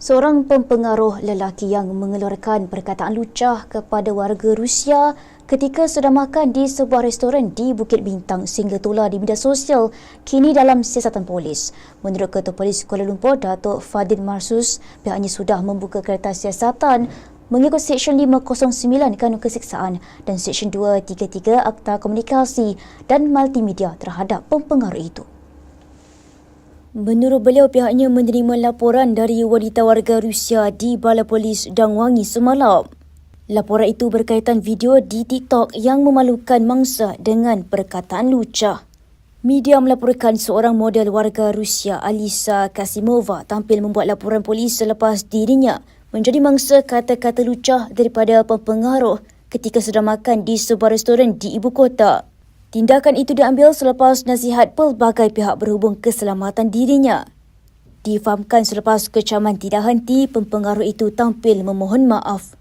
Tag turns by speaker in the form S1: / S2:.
S1: Seorang pempengaruh lelaki yang mengeluarkan perkataan lucah kepada warga Rusia ketika sedang makan di sebuah restoran di Bukit Bintang sehingga tular di media sosial kini dalam siasatan polis. Menurut Ketua Polis Kuala Lumpur, Datuk Fadil Marsus, pihaknya sudah membuka kereta siasatan mengikut Seksyen 509 Kanun Keseksaan dan Seksyen 233 Akta Komunikasi dan Multimedia terhadap pempengaruh itu. Menurut beliau, pihaknya menerima laporan dari wanita warga Rusia di Balai Polis Dangwangi semalam. Laporan itu berkaitan video di TikTok yang memalukan mangsa dengan perkataan lucah. Media melaporkan seorang model warga Rusia, Alisa Kasimova, tampil membuat laporan polis selepas dirinya menjadi mangsa kata-kata lucah daripada pempengaruh ketika sedang makan di sebuah restoran di ibu kota. Tindakan itu diambil selepas nasihat pelbagai pihak berhubung keselamatan dirinya. Difahamkan selepas kecaman tidak henti, pempengaruh itu tampil memohon maaf